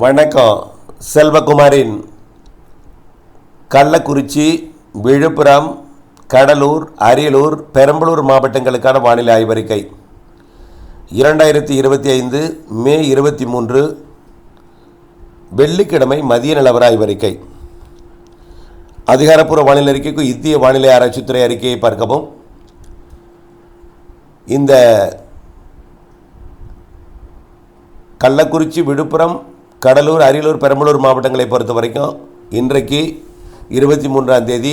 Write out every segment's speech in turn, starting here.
வணக்கம். செல்வகுமாரின் கள்ளக்குறிச்சி விழுப்புரம் கடலூர் அரியலூர் பெரம்பலூர் மாவட்டங்களுக்கான வானிலை ஆய்வறிக்கை. இரண்டாயிரத்தி இருபத்தி ஐந்து மே இருபத்தி மூன்று வெள்ளிக்கிழமை மதிய நிலவர ஆய்வறிக்கை. அதிகாரப்பூர்வ வானிலை அறிக்கைக்கு இந்திய வானிலை ஆராய்ச்சித்துறை அறிக்கையை பார்க்கவும். இந்த கள்ளக்குறிச்சி விழுப்புரம் கடலூர் அரியலூர் பெரம்பலூர் மாவட்டங்களை பொறுத்த வரைக்கும் இன்றைக்கு இருபத்தி மூன்றாம் தேதி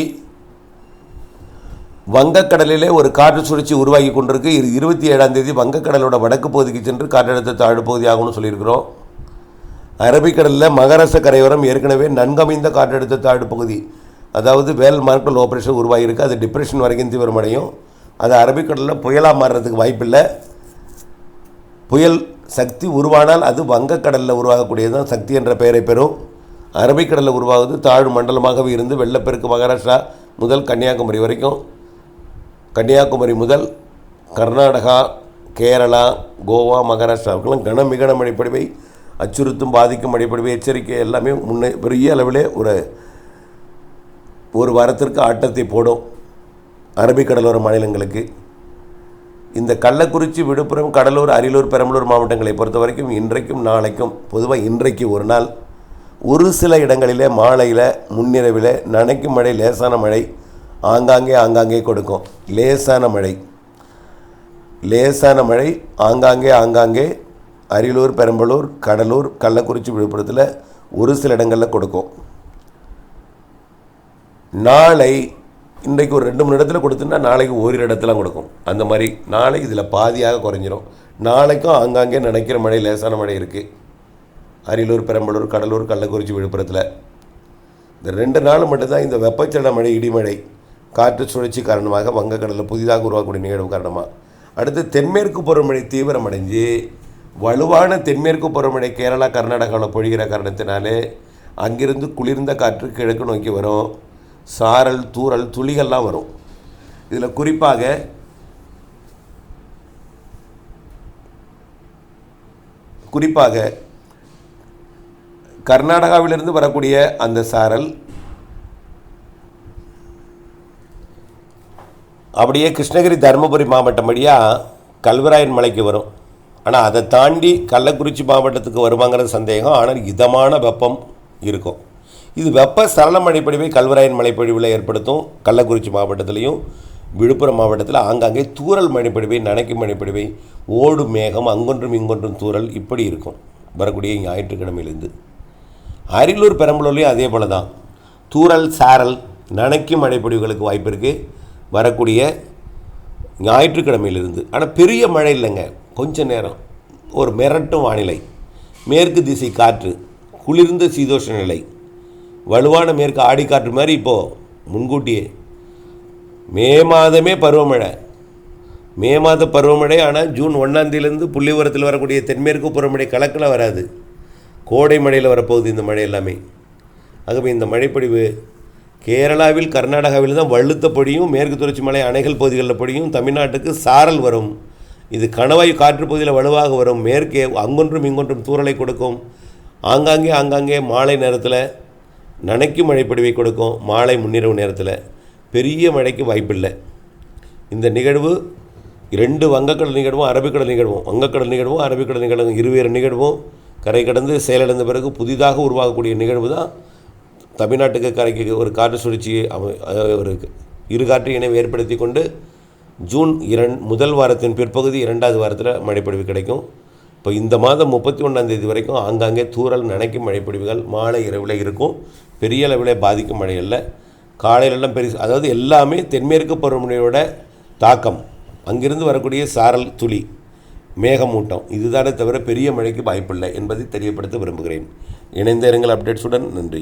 வங்கக்கடலிலே ஒரு காற்று சுழற்சி உருவாகி கொண்டிருக்கு. இது இருபத்தி ஏழாம் தேதி வங்கக்கடலோட வடக்கு பகுதிக்கு சென்று காற்றழுத்த தாழ்வு பகுதியாகும்னு சொல்லியிருக்கிறோம். அரபிக்கடலில் மகாராஷ்டிர கரையோரம் ஏற்கனவே நன்கமைந்த காற்றழுத்த தாழ்வு பகுதி அதாவது வேல் மார்க்கல் ஆப்ரேஷன் உருவாகியிருக்கு. அது டிப்ரெஷன் வரைக்கும் தீவிரமடையும். அது அரபிக்கடலில் புயலாக மாறுறதுக்கு வாய்ப்பில்லை. புயல் சக்தி உருவானால் அது வங்கக்கடலில் உருவாகக்கூடியது தான் சக்தி என்ற பெயரை பெறும். அரபிக்கடலில் உருவாகுது தாழ் மண்டலமாகவே இருந்து வெள்ளப்பெருக்கு மகாராஷ்டிரா முதல் கன்னியாகுமரி வரைக்கும். கன்னியாகுமரி முதல் கர்நாடகா கேரளா கோவா மகாராஷ்டிராவுக்கெல்லாம் கன மிகன மழைப்பொழிவை அச்சுறுத்தும் பாதிக்கும் மழைப்பொழிவை எச்சரிக்கை எல்லாமே முன்னே பெரிய அளவிலே ஒரு ஒரு வாரத்திற்கு ஆட்டத்தை போடும். அரபிக்கடலோர மாநிலங்களுக்கு. இந்த கள்ளக்குறிச்சி விழுப்புரம் கடலூர் அரியலூர் பெரம்பலூர் மாவட்டங்களை பொறுத்த வரைக்கும் இன்றைக்கும் நாளைக்கும் பொதுவாக இன்றைக்கு ஒரு நாள் ஒரு சில இடங்களிலே மாலையில் முன்னிரவில் நனைக்கும் மழை லேசான மழை ஆங்காங்கே ஆங்காங்கே கொடுக்கும். லேசான மழை. லேசான மழை ஆங்காங்கே ஆங்காங்கே அரியலூர் பெரம்பலூர் கடலூர் கள்ளக்குறிச்சி விழுப்புரத்தில் ஒரு சில இடங்களில் கொடுக்கும். நாளை இன்றைக்கு ஒரு ரெண்டு மூணு இடத்துல கொடுத்துன்னா நாளைக்கு ஓரிரு இடத்துல கொடுக்கும். அந்த மாதிரி நாளைக்கு இதில் பாதியாக குறைஞ்சிரும். நாளைக்கும் ஆங்காங்கே நினைக்கிற மழை லேசான மழை இருக்குது அரியலூர் பெரம்பலூர் கடலூர் கள்ளக்குறிச்சி விழுப்புரத்தில். இந்த ரெண்டு நாள் மட்டும்தான் இந்த வெப்பச்சலன மழை இடிமழை காற்று சுழற்சி காரணமாக வங்கக்கடலில் புதிதாக உருவாக்கக்கூடிய நிகழ்வு காரணமாக அடுத்து தென்மேற்கு பருவமழை தீவிரமடைஞ்சு வலுவான தென்மேற்கு பருவமழை கேரளா கர்நாடகாவில் பொழிகிற காரணத்தினாலே அங்கிருந்து குளிர்ந்த காற்று கிழக்கு நோக்கி வரும். சாரல் தூறல் துளிகள்லாம் வரும். இதில் குறிப்பாக குறிப்பாக கர்நாடகாவிலிருந்து வரக்கூடிய அந்த சாரல் அப்படியே கிருஷ்ணகிரி தருமபுரி மாவட்டம் வழியாக கல்வராயன் மலைக்கு வரும். ஆனால் அதை தாண்டி கள்ளக்குறிச்சி மாவட்டத்துக்கு வருவாங்கிற சந்தேகம். ஆனால் இதமான வெப்பம் இருக்கும். இது வெப்ப சரள மழைப்பொழிவை கல்வராயன் மழைப்பொழிவில் ஏற்படுத்தும். கள்ளக்குறிச்சி மாவட்டத்திலையும் விழுப்புரம் மாவட்டத்தில் ஆங்காங்கே தூரல் மழைப்பொழிவை நனைக்கும் மழைப்பொழிவை ஓடு மேகம் அங்கொன்றும் இங்கொன்றும் தூரல் இப்படி இருக்கும். வரக்கூடிய ஞாயிற்றுக்கிழமையிலேருந்து அரியலூர் பெரம்பலூர்லேயும் அதே போல் தான். தூரல் சாரல் நனைக்கும் மழைப்பொழிவுகளுக்கு வாய்ப்பு இருக்குது வரக்கூடிய ஞாயிற்றுக்கிழமையிலிருந்து ஆனால் பெரிய மழை இல்லைங்க. கொஞ்ச நேரம். ஒரு மிரட்டும் வானிலை. மேற்கு திசை காற்று குளிர்ந்த சீதோஷ நிலை. வலுவான மேற்கு ஆடிக்காற்று மாதிரி இப்போது முன்கூட்டியே. மே மாதமே பருவமழை. மே மாத பருவமழை ஆனால் ஜூன் ஒன்றாந்தேதியிலேருந்து புள்ளிவரத்தில் வரக்கூடிய தென்மேற்கு புறமழை கலக்கில் வராது. கோடை மழையில் வரப்போகுது இந்த மழை எல்லாமே. ஆகவே இந்த மழைப்பொழிவு கேரளாவில் கர்நாடகாவில் தான் வழுத்த பொடியும் மேற்கு தொடர்ச்சி மலை அணைகள் பகுதிகளில் பொடியும் தமிழ்நாட்டுக்கு சாரல் வரும். இது கணவாய் காற்று பகுதியில் வலுவாக வரும். மேற்கே அங்கொன்றும் இங்கொன்றும் தூறலை கொடுக்கும். ஆங்காங்கே ஆங்காங்கே மாலை நேரத்தில் நனைக்கும் மழைப்பொழிவை கொடுக்கும் மாலை முன்னிரவு நேரத்தில் பெரிய மழைக்கு வாய்ப்பில்லை. இந்த நிகழ்வு இரண்டு வங்கக்கடல் நிகழ்வும் அரபிக்கடல் நிகழ்வும். வங்கக்கடல் நிகழ்வும் அரபிக்கடல் நிகழ்வும் இருவேறு நிகழ்வும். கரை கடந்து செயலிழந்த பிறகு புதிதாக உருவாகக்கூடிய நிகழ்வு தான் தமிழ்நாட்டுக்கு கரைக்கு ஒரு காற்று சுழற்சியை ஒரு இரு காற்று இணைவு ஏற்படுத்தி கொண்டு ஜூன் இரண் முதல் வாரத்தின் பிற்பகுதி இரண்டாவது வாரத்தில் மழைப்பொழிவு கிடைக்கும். இப்போ இந்த மாதம் முப்பத்தி ஒன்றாம் தேதி வரைக்கும் ஆங்காங்கே தூரல் நனைக்கும் மழைப்பொழிவுகள் மாலை இரவில் இருக்கும். பெரிய அளவில் பாதிக்கும் மழை இல்லை காலையிலெல்லாம் பெரிய அதாவது எல்லாமே தென்மேற்கு பருவமழையோட தாக்கம். அங்கிருந்து வரக்கூடிய சாரல் துளி மேகமூட்டம் இதுதானே தவிர பெரிய மழைக்கு வாய்ப்பில்லை என்பதை தெரியப்படுத்த விரும்புகிறேன். இணைந்த அப்டேட்ஸுடன் நன்றி.